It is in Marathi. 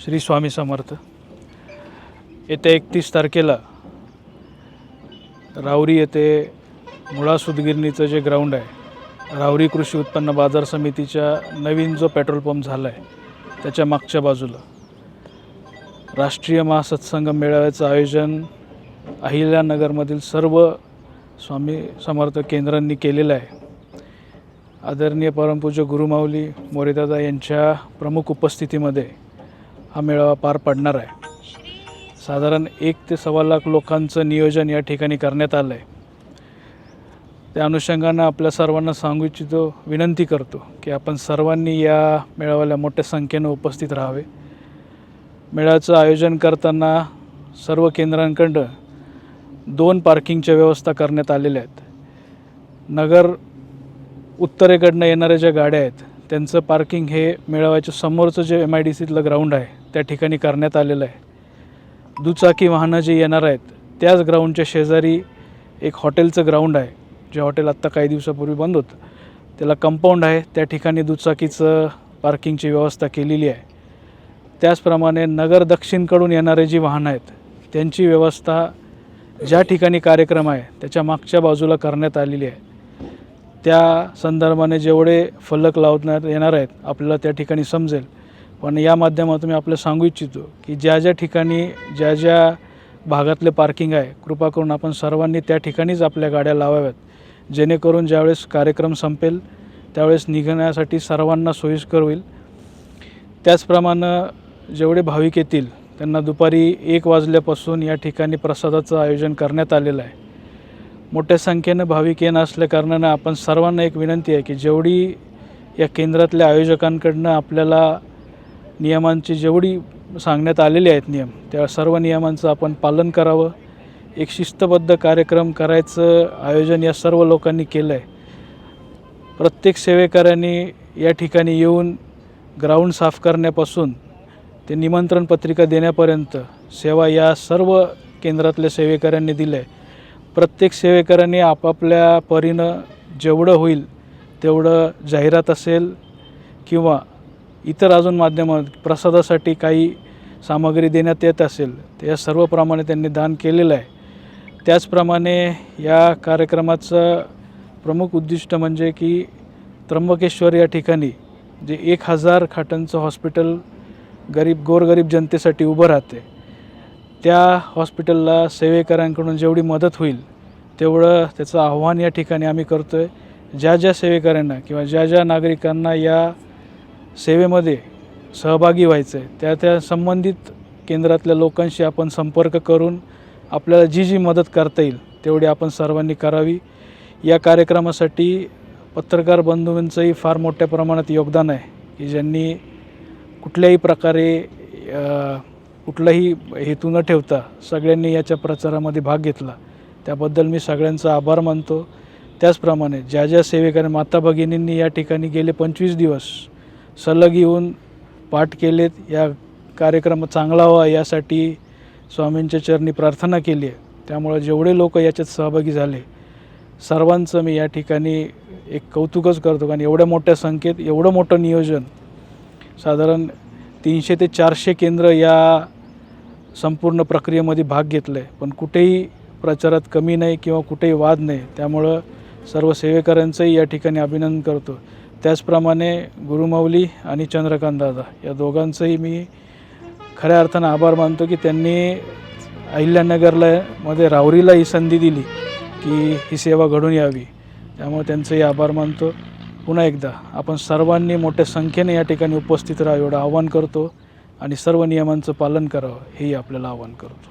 श्री स्वामी समर्थ. येत्या एकतीस तारखेला रावरी येथे मुळा सुदगिरणीचं जे ग्राउंड आहे रावरी कृषी उत्पन्न बाजार समितीच्या नवीन जो पेट्रोल पंप झाला आहे त्याच्या मागच्या बाजूला राष्ट्रीय महासत्संग मेळाव्याचं आयोजन अहिल्यानगरमधील सर्व स्वामी समर्थ केंद्रांनी केलेलं आहे. आदरणीय परमपूज्य गुरुमाऊली मोरेदादा यांच्या प्रमुख उपस्थितीमध्ये हा मेळावा पार पडणार आहे. साधारण एक ते सव्वा लाख लोकांचं नियोजन या ठिकाणी करण्यात आलं आहे त्या अनुषंगानं आपल्या सर्वांना सांगू इच्छितो विनंती करतो की आपण सर्वांनी या मेळाव्याला मोठ्या संख्येनं उपस्थित राहावे. मेळाव्याचं आयोजन करताना सर्व केंद्रांकडं दोन पार्किंगच्या व्यवस्था करण्यात आलेल्या आहेत. नगर उत्तरेकडनं येणाऱ्या ज्या गाड्या आहेत त्यांचं पार्किंग हे मेळाव्याच्या समोरचं जे एम आय डी सीतलं ग्राउंड आहे त्या ठिकाणी करण्यात आलेलं आहे. दुचाकी वाहनं जे येणार आहेत त्याच ग्राउंडच्या शेजारी एक हॉटेलचं ग्राउंड आहे जे हॉटेल आत्ता काही दिवसापूर्वी बंद होतं. त्याला कंपाऊंड आहे त्या ठिकाणी दुचाकीचं पार्किंगची व्यवस्था केलेली आहे. त्याचप्रमाणे नगर दक्षिणकडून येणारे जी वाहनं आहेत त्यांची व्यवस्था ज्या ठिकाणी कार्यक्रम आहे त्याच्या मागच्या बाजूला करण्यात आलेली आहे. त्या संदर्भाने जेवढे फलक लावण्यात येणार आहेत आपल्याला त्या ठिकाणी समजेल. पण या माध्यमातून मी आपल्याला सांगू इच्छितो की ज्या ज्या ठिकाणी ज्या ज्या भागातले पार्किंग आहे कृपा करून आपण सर्वांनी त्या ठिकाणीच आपल्या गाड्या लावाव्यात. जेणेकरून ज्यावेळेस कार्यक्रम संपेल त्यावेळेस निघण्यासाठी सर्वांना सोयीस्कर होईल. त्याचप्रमाणे जेवढे भाविक येतील त्यांना दुपारी एक वाजल्यापासून या ठिकाणी प्रसादाचं आयोजन करण्यात आलेलं आहे. मोठ्या संख्येनं भाविक येणं असल्याकारणानं आपण सर्वांना एक विनंती आहे की जेवढी या केंद्रातल्या आयोजकांकडनं आपल्याला नियमांची जेवढी सांगण्यात आलेली आहेत नियम त्या सर्व नियमांचं आपण पालन करावं. एक शिस्तबद्ध कार्यक्रम करायचं आयोजन या सर्व लोकांनी केलं आहे प्रत्येक सेवेकऱ्यांनी या ठिकाणी येऊन ग्राउंड साफ करण्यापासून ते निमंत्रण पत्रिका देण्यापर्यंत सेवा या सर्व केंद्रातल्या सेवेकऱ्यांनी दिलं आहे प्रत्येक सेवेकरांनी आपापल्या परीनं जेवढं होईल तेवढं जाहिरात असेल किंवा इतर अजून माध्यमात प्रसादासाठी काही सामग्री देण्यात येत असेल तर या सर्वप्रमाणे त्यांनी दान केलेलं आहे. त्याचप्रमाणे या कार्यक्रमाचं प्रमुख उद्दिष्ट म्हणजे की त्र्यंबकेश्वर या ठिकाणी जे एक हजार खाटांचं हॉस्पिटल गरीब गोरगरीब जनतेसाठी उभं राहते. त्या हॉस्पिटलला सेवेकऱ्यांकडून जेवढी मदत होईल तेवढं त्याचं आव्हान या ठिकाणी आम्ही करतो आहे ज्या ज्या सेवेकऱ्यांना किंवा ज्या ज्या नागरिकांना या सेवेमध्ये सहभागी व्हायचं आहे त्या त्या संबंधित केंद्रातल्या लोकांशी आपण संपर्क करून आपल्याला जी जी मदत करता येईल तेवढी आपण सर्वांनी करावी. या कार्यक्रमासाठी पत्रकार बंधूंचंही फार मोठ्या प्रमाणात योगदान आहे की ज्यांनी कुठल्याही प्रकारे कुठलाही हेतू न ठेवता सगळ्यांनी याच्या प्रचारामध्ये भाग घेतला. त्याबद्दल मी सगळ्यांचा आभार मानतो. त्याचप्रमाणे ज्या ज्या सेवेकऱ्या माता भगिनींनी या ठिकाणी गेले पंचवीस दिवस सलग येऊन पाठ केलेत या कार्यक्रम चांगला व्हा यासाठी स्वामींच्या चरणी प्रार्थना केली आहे. त्यामुळं जेवढे लोक याच्यात सहभागी झाले सर्वांचं मी या ठिकाणी एक कौतुकच करतो. कारण एवढ्या मोठ्या संख्येत एवढं मोठं नियोजन साधारण तीनशे ते चारशे केंद्र या संपूर्ण प्रक्रियेमध्ये भाग घेतला आहे पण कुठेही प्रचारात कमी नाही किंवा कुठेही वाद नाही. त्यामुळं सर्व सेवेकऱ्यांचंही या ठिकाणी अभिनंदन करतो. त्याचप्रमाणे गुरुमाऊली आणि चंद्रकांत दादा या दोघांचंही मी खऱ्या अर्थानं आभार मानतो की त्यांनी अहिल्यानगरला मध्ये रावरीला ही संधी दिली की ही सेवा घडून यावी. त्यामुळे त्यांचंही आभार मानतो. पुन्हा एकदा आपण सर्वांनी मोठ्या संख्येने या ठिकाणी उपस्थित राहावं एवढं आवाहन करतो. आणि सर्व नियमांचं पालन करावं हेही आपल्याला आवाहन करतो.